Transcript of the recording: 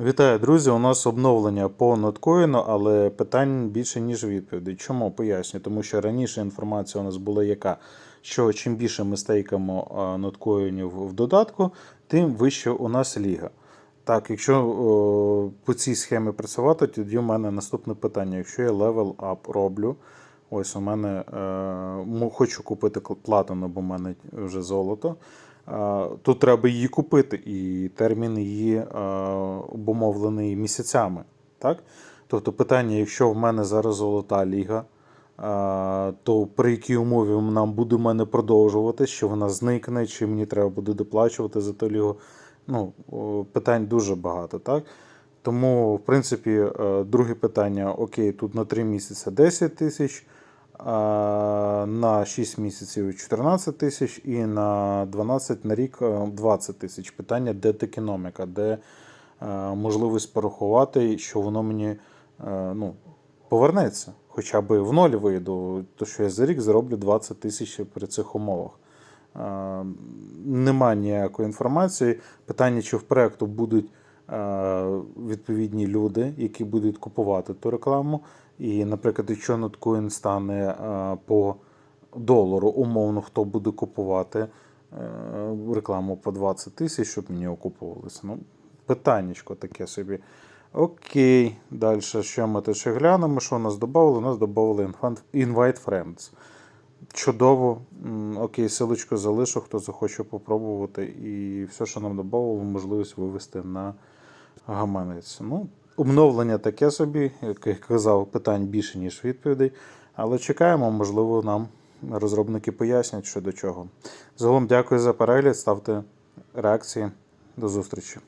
Вітаю, друзі! У нас обновлення по ноткоїну, але питань більше, ніж відповідей. Чому? Поясню. Тому що раніше інформація у нас була яка, що чим більше ми стейкаємо ноткоїнів в додатку, тим вище у нас ліга. Так, якщо о, по цій схемі працювати, тоді у мене наступне питання. Якщо я левел ап роблю, ось у мене е, хочу купити платину, бо в мене вже золото. Тут треба її купити, і термін її е, обумовлений місяцями. Так? Тобто питання, якщо в мене зараз золота ліга, е, то при якій умові нам буде в мене продовжувати, що вона зникне, чи мені треба буде доплачувати за ту лігу. Ну, питань дуже багато, так? Тому, в принципі, е, друге питання: окей, тут на 3 місяці 10 тисяч, на 6 місяців 14 тисяч і на 12 на рік е, 20 тисяч. Питання, де токеноміка, де е, можливість порахувати, що воно мені е, ну, повернеться. Хоча б в ноль вийду, то що я за рік зароблю 20 тисяч при цих умовах. Е, Нема ніякої інформації. Питання, чи в проекту будуть е, відповідні люди, які будуть купувати ту рекламу. І, наприклад, якщо ноткоін стане е, по долару, умовно, хто буде купувати е, рекламу по 20 тисяч, щоб мені окуповувалися. Ну, питаннячко таке собі. Окей, далі що ми ще глянемо? Що у нас додали? У нас додали Invite Friends. Чудово. Окей, силочку залишу, хто захоче попробувати. І все, що нам додало, можливість вивести на гаманець. Ну, обновлення таке собі, як я казав, питань більше, ніж відповідей. Але чекаємо, можливо, нам розробники пояснять, що до чого. Загалом дякую за перегляд, ставте реакції. До зустрічі.